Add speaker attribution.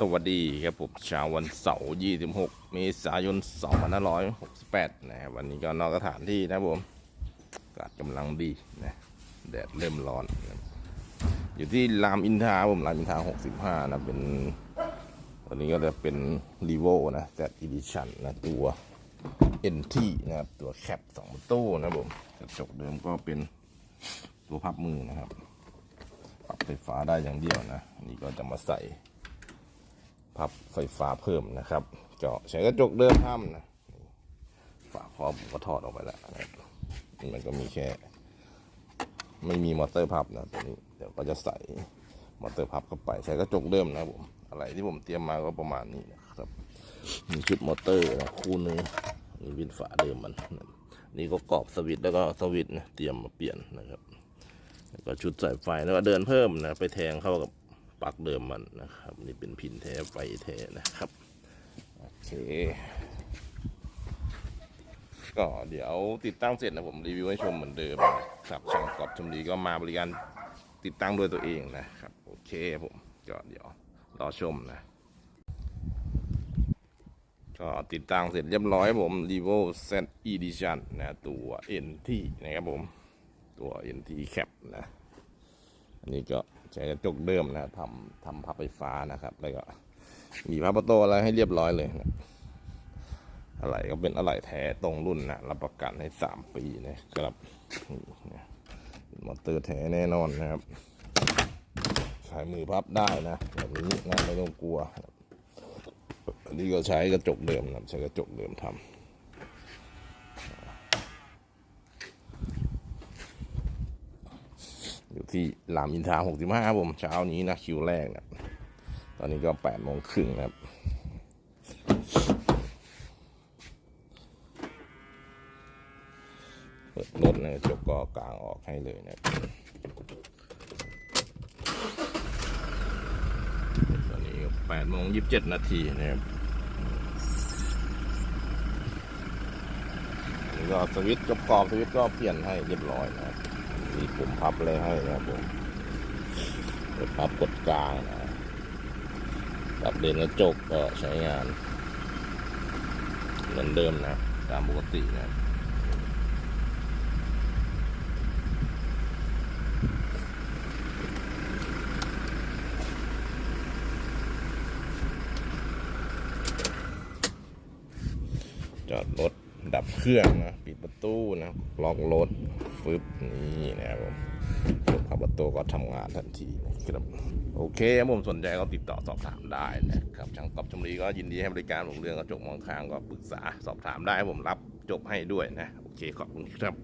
Speaker 1: สวัสดีครับผมเช้าวันเสาร์26เมษายน2568นะครับวันนี้ก็นอกสถานที่นะครับผมอากาศกำลังดีนะแดดเริ่มร้อนนะอยู่ที่รามอินทราผมรามอินทรา65นะเป็นวันนี้ก็จะเป็นรีโวนะ Z Edition นนะตัว NT นะครับตัวแคปสองประตู้นะครับผมกระจกเดิมก็เป็นตัวพับมือนะครับ ปรับไฟฟ้าได้อย่างเดียวนะนี่ก็จะมาใส่ พับไฟฟ้าเพิ่มนะครับ เจาะใช้กระจกเดิมทำนะฝาครอบผมก็ถอดออกไปแล้วนี่มันก็มีแค่ ไม่มีมอเตอร์พับนะตัวนี้เดี๋ยวก็จะใส่มอเตอร์พับเข้าไปใช้กระจกเดิมนะผมอะไรที่ผมเตรียมมาก็ประมาณนี้นะครับ มีชุดมอเตอร์นะคู่หนึงนี่วินฝาเดิมมัน นี่ก็กรอบสวิตแล้วก็สวิตนะเตรียมมาเปลี่ยนนะครับแล้วก็ชุดสายไฟแล้วก็เดินเพิ่มนะไปแทงเข้ากับ ปลั๊กเดิมมันนะครับ นี่เป็นพินแท้ไฟแท้นะครับ โอเค ก็เดี๋ยวติดตั้งเสร็จนะผมรีวิวให้ชมเหมือนเดิมนะครับช่างกอบชมดีก็มาบริการติดตั้งด้วยตัวเองนะครับ โอเคผมก็เดี๋ยวรอชมนะ ก็ติดตั้งเสร็จเรียบร้อยผม r e v o Z Edition นะตัว NT นะครับผม ตัว NT Cap นะ อันนี้ก็ใช้กระจกเดิมนะทำทำพับไฟฟ้านะครับ แล้วก็มีพับประตูอะไรให้เรียบร้อยเลยนะอะไรก็เป็นอะไรแท้ตรงรุ่นนะรับประกันให้สามปีนะครับมอเตอร์แท้แน่นอนนะครับใช้มือพับได้นะแบบนี้นะไม่ต้องกลัว อันนี้ก็ใช้กระจกเดิมนะใช้กระจกเดิมทำ ที่รามอินทรา65ครับผมเช้านี้นะคิวแรกนะตอนนี้ก็8โมงครึ่งนะครับ เปิดรถนะจกก็กลางออกให้เลยนะตอนนี้8โมง27นาทีนะครับนี่ก็สวิตช์กรอบสวิตช์ก็เปลี่ยนให้เรียบร้อยนะครับ มีปุ่มพับอะไรให้นะครับผมกดพับกดกลางนะปรับเลนกระจกก็ใช้งาน เหมือนเดิมนะ ตามปกตินะจอดรถ ดับเครื่องนะ ปิดประตูนะ ล็อกรถฟึบนี่นะครับผมยกขับประตูก็ทำงานทันทีนะครับโอเคครับผมสนใจก็ติดต่อสอบถามได้นะครับช่างกอบชมรีก็ยินดีให้บริการผมเรื่องกระจกมองค้างก็ปรึกษาสอบถามได้ผมรับจบให้ด้วยนะ โอเคขอบคุณครับ